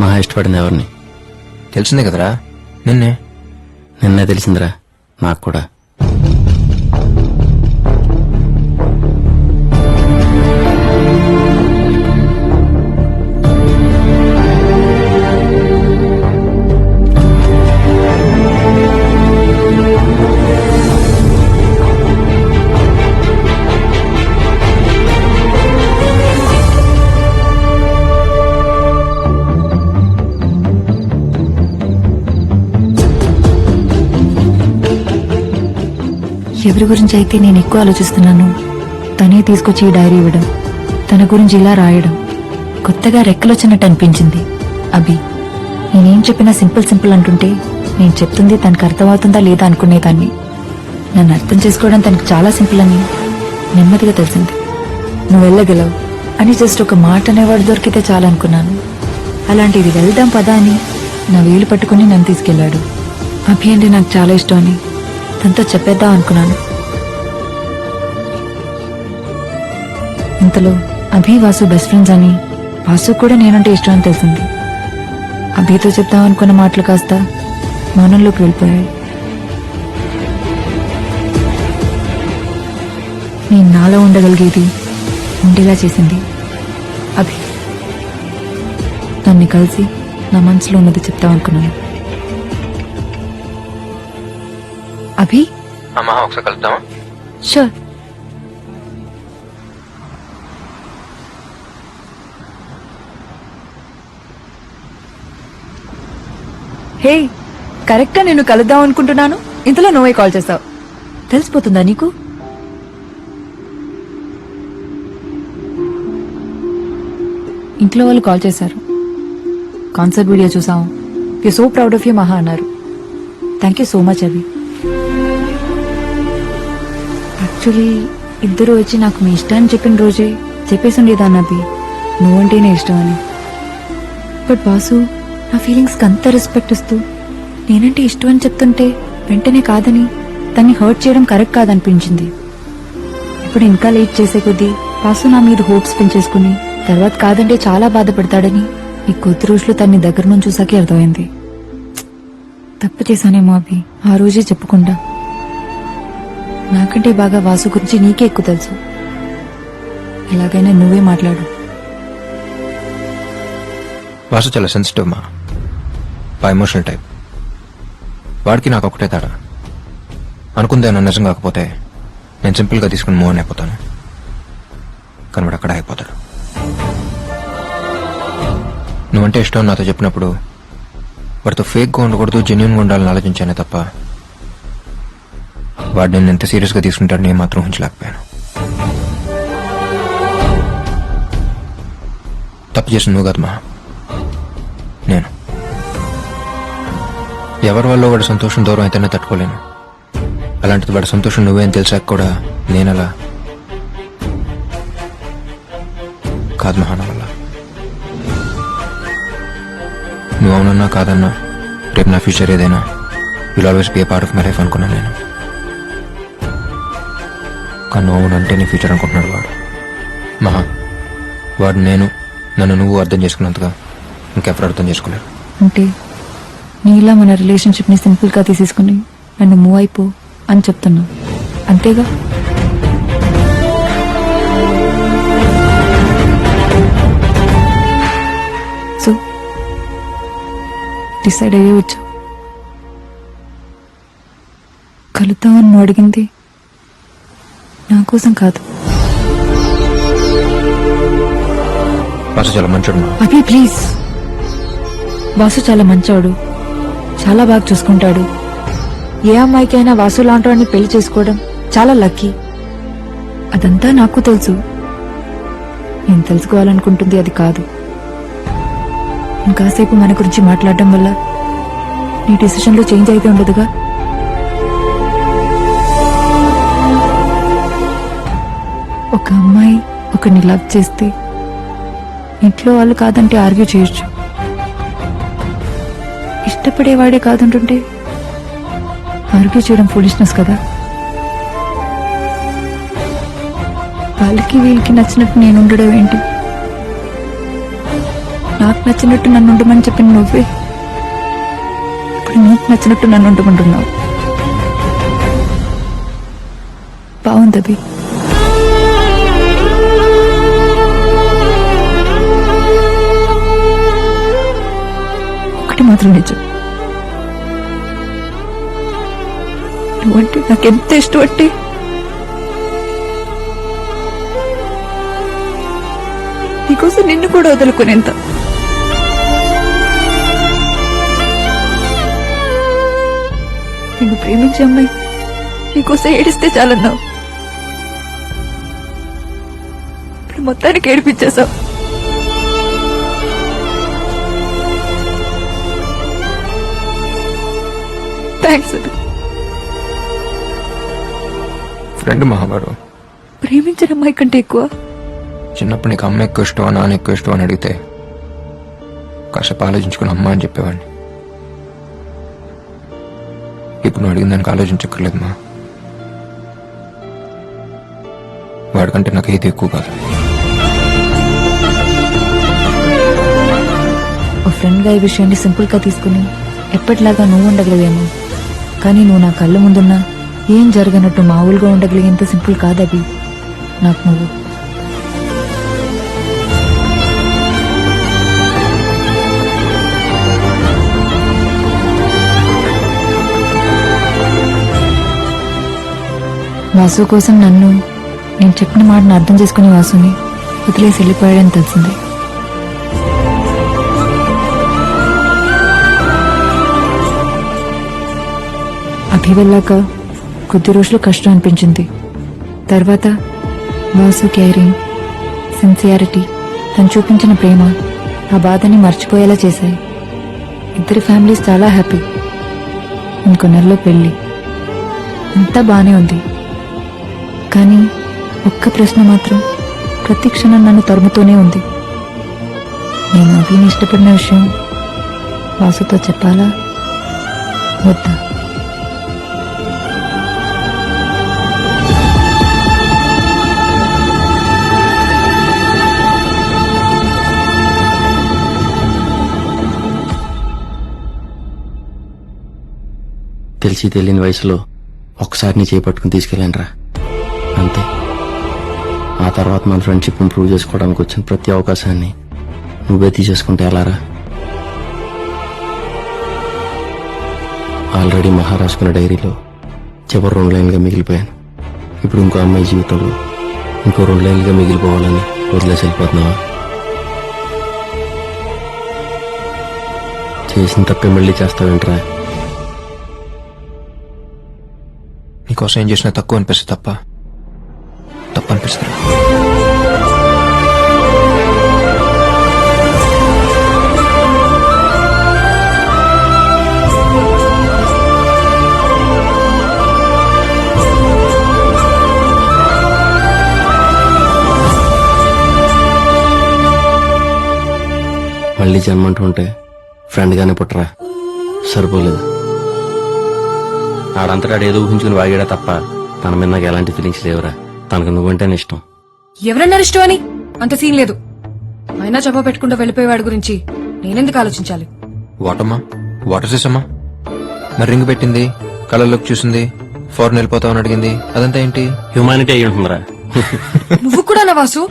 మహా ఇష్టపడింది ఎవరిని? తెలిసిందే కదరా? నిన్నే. నిన్నే తెలిసిందిరా. నాకు కూడా. ఎవరి గురించి అయితే నేను ఎక్కువ ఆలోచిస్తున్నాను తనే తీసుకొచ్చి ఈ డైరీ ఇవ్వడం తన గురించి ఇలా రాయడం కొత్తగా రెక్కలొచ్చినట్టు అనిపించింది. అభి నేనేం చెప్పినా సింపుల్ సింపుల్ అంటుంటే నేను చెప్తుంది తనకు అర్థమవుతుందా లేదా అనుకునేదాన్ని నన్ను అర్థం చేసుకోవడం తనకు చాలా సింపుల్ అని నెమ్మదిగా తెలిసింది. నువ్వు వెళ్ళగలవు అని జస్ట్ ఒక మాట అనేవాడు దొరికితే చాలనుకున్నాను అలాంటిది వెళ్దాం పదా అని నా వేలు పట్టుకుని నన్ను తీసుకెళ్ళాడు అభి అంటే నాకు చాలా ఇష్టం అని తనతో చెప్పేద్దాం అనుకున్నాను. ఇంతలో అభి వాసు బెస్ట్ ఫ్రెండ్స్ అని వాసు కూడా నేనంటే ఇష్టం అని తెలిసింది. అభితో చెప్దాం అనుకున్న మాటలు కాస్త మౌనంలోకి వెళ్ళిపోయాయి. నేను నాలో ఉండగలిగేది ఉండేలా చేసింది అభి. నన్ను కలిసి నా మనసులో ఉన్నది చెప్తాం అనుకున్నాను. అభి? అమ్మా ఒకసారి కలుద్దామా? షూర్ హే కరెక్ట్గా నేను కలుద్దాం అనుకుంటున్నాను. ఇంతలో నువ్వే కాల్ చేస్తావు. తెలిసిపోతుందా నీకు? ఇంట్లో వాళ్ళు కాల్ చేశారు. కాన్సర్ట్ వీడియో చూసాం. You so proud of you మహా అన్నారు. Thank you so much Abhi. Actually ఇద్దరు వచ్చి నాకు మీ ఇష్టాన్ని చెప్పిన రోజే చెప్పేసి ఉండేదాన్ని అభి నువ్వంటేనే ఇష్టం అని బట్ బాసు నా ఫీలింగ్స్కి అంత రెస్పెక్ట్ ఇస్తూ నేనంటే ఇష్టం అని చెప్తుంటే వెంటనే కాదని తన్ని హర్ట్ చేయడం కరెక్ట్ కాదనిపించింది. ఇప్పుడు ఇంకా లేట్ చేసే కొద్దీ బాసు నా మీద హోప్స్ పెంచేసుకుని తర్వాత కాదంటే చాలా బాధపడతాడని ఈ కొద్ది రోజులు తన్ని దగ్గర నుంచి చూసాకే అర్థమైంది. తప్పు చేశానేమో అభి ఆ రోజే చెప్పుకుంటా. నాకంటే బాగా వాసు గురించి నీకే ఎక్కువ తెలుసు. ఎలాగైనా నువ్వే మాట్లాడు. వాసు చాలా సెన్సిటివ్ మా. బా ఎమోషనల్ టైప్ వాడికి నాకు ఒకటే తేడా. అనుకుందే నన్ను నిజం కాకపోతే నేను సింపుల్గా తీసుకుని మూవ్ అని అయిపోతాను. కానీ వాడు అక్కడ అయిపోతాడు నువ్వంటే ఇష్టం నాతో చెప్పినప్పుడు వాడితో ఫేక్గా ఉండకూడదు జెన్యున్గా ఉండాలని ఆలోచించానే తప్ప వాడు నేను ఎంత సీరియస్గా తీసుకుంటాడని నేను మాత్రం ఉంచలేకపోయాను తప్పు చేసిన నువ్వు కదమ్మా నేను. ఎవరి వల్ల వాడి సంతోషం దూరం అయితేనే తట్టుకోలేను. అలాంటిది వాడి సంతోషం నువ్వేం తెలిసాక కూడా నేనలా కాదు మహాన వల్ల. నువ్వు అవునన్నా కాదన్నా రేపు నా ఫ్యూచర్ ఏదైనా will always be a part of my life అనుకున్నాను నేను. కానీ నువ్వు అవునంటే నీ ఫ్యూచర్ అనుకుంటున్నాడు వాడు. మహా వాడు నేను నన్ను నువ్వు అర్థం చేసుకున్నంతగా ఇంకెవరు అర్థం చేసుకోలేరు. అంటే నీలా మన రిలేషన్షిప్ని సింపుల్గా తీసేసుకుని నన్ను మూవ్ అయిపో అని చెప్తున్నా అంతేగా? సో డిసైడ్ అయ్యే వచ్చా కలుద్దామని నువ్వు అడిగింది నా కోసం కాదు వాసు చాలా మంచోడు అభి ప్లీజ్ వాసు చాలా మంచోడు చాలా బాగా చూసుకుంటాడు. ఏ అమ్మాయికైనా వాసు లాంటి పెళ్ళి చేసుకోవడం చాలా లక్కీ అదంతా నాకు తెలుసు. నేను తెలుసుకోవాలనుకుంటుంది అది కాదు. ఇంకాసేపు మన గురించి మాట్లాడడం వల్ల నీ డిసిషన్లో చేంజ్ అయితే ఉండదుగా? ఒక అమ్మాయి ఒకరిని లవ్ చేస్తే ఇంట్లో వాళ్ళు కాదంటే ఆర్గ్యూ చేయొచ్చు. ఇష్టపడేవాడే కాదంటుంటే ఆర్గ్యూ చేయడం ఫులిష్నెస్ కదా. వాళ్ళకి వీళ్ళకి నచ్చినట్టు నేను ఉండడం ఏంటి? నాకు నచ్చినట్టు నన్ను ఉండమని చెప్పిన నువ్వే? ఇప్పుడు నీకు నచ్చినట్టు నన్ను ఉండమంటున్నావు. బాగుంది అభి. మాత్రం నిజం. నువ్వంటే నాకెంత ఇష్టం అంటే? నీకోసం నిన్ను కూడా వదులుకునేంత. నిన్ను ప్రేమించే అమ్మాయి నీకోసం ఏడిస్తే చాలన్నావు. ఇప్పుడు మొత్తానికి ఏడిపించేశావు. థ్యాంక్స్ ఫ్రెండ్ మహావారు ప్రేమించిన అమ్మాయి కంటే ఎక్కువ? చిన్నప్పుడు నీకు అమ్మ ఎక్కువ ఇష్టం నాన్న ఎక్కువ ఇష్టం అని అడిగితే కాసేపు ఆలోచించుకుని అమ్మ అని చెప్పేవాడిని. ఇప్పుడు నువ్వు అడిగిన దానికి ఆలోచించక్కర్లేదు మా. వాడికంటే నాకు ఏది ఎక్కువ కాదు. ఓ ఫ్రెండ్గా ఈ విషయాన్ని సింపుల్గా తీసుకుని ఎప్పటిలాగా నువ్వు ఉండగలిగాము కానీ నువ్వు నా కళ్ళ ముందున్నా ఏం జరగనట్టు మామూలుగా ఉండగలిగేంత సింపుల్ కాదవి నాకు నువ్వు. వాసు కోసం నన్ను నేను చెప్పిన మాటను అర్థం చేసుకునే వాసుని వదిలేసి వెళ్ళిపోయాడని తెలిసిందే. అభి వెళ్ళాక కొద్ది రోజులు కష్టం అనిపించింది. తర్వాత వాసు కేరింగ్ సిన్సియారిటీ తను చూపించిన ప్రేమ ఆ బాధని మర్చిపోయేలా చేశాయి. ఇద్దరి ఫ్యామిలీస్ చాలా హ్యాపీ. ఇంకో నెలలో పెళ్ళి. అంతా బాగానే ఉంది. కానీ ఒక్క ప్రశ్న మాత్రం ప్రతి క్షణం నన్ను తరుముతూనే ఉంది. నేను అభిని ఇష్టపడిన విషయం వాసుతో చెప్పాలా? వద్దా? తెలిసి తెలియని వయసులో ఒకసారిని చేపట్టుకుని తీసుకెళ్ళానురా అంతే. ఆ తర్వాత మన ఫ్రెండ్షిప్ ఇంప్రూవ్ చేసుకోవడానికి వచ్చిన ప్రతి అవకాశాన్ని నువ్వే తీసేసుకుంటే ఎలారా? ఆల్రెడీ మహారాజుకున్న డైరీలో చివరి రెండు లైన్లుగా మిగిలిపోయాను. ఇప్పుడు ఇంకో అమ్మాయి జీవితంలో ఇంకో రెండు లైన్లుగా మిగిలిపోవాలని వదిలేసి వెళ్ళిపోతున్నావా? చేసిన తప్పే మళ్ళీ చేస్తావేంట్రా? నీకోసం ఏం చేసినా తక్కువ అనిపిస్తుంది తప్ప తప్ప అనిపిస్తుంది మళ్ళీ జన్మంటూ ఉంటే ఫ్రెండ్గానే పుట్టరా? సరిపోలేదు? ఆడంతటా ఆడు ఏదో ఊహించుకుని వాగాడా తప్ప తన మీద నాకు ఎలాంటి ఫీలింగ్స్ లేవురా. తనకు నువ్వంటేనే ఇష్టం. ఎవరన్నారు ఇష్టం అని? అంత సీన్ లేదు. అయినా చెప్ప పెట్టుకుంటూ వెళ్ళిపోయేవాడి గురించి నేనెందుకు ఆలోచించాలి? వాటమ్మా? వాటర్ చేసమ్మా మరి రింగ్ పెట్టింది? కళ్ళలోకి చూసింది? ఫారెన్ వెళ్ళిపోతామని అడిగింది? అదంతా ఏంటి? హ్యూమానిటీ అయి ఉంటుందిరా. నువ్వు కూడా నా వాసు?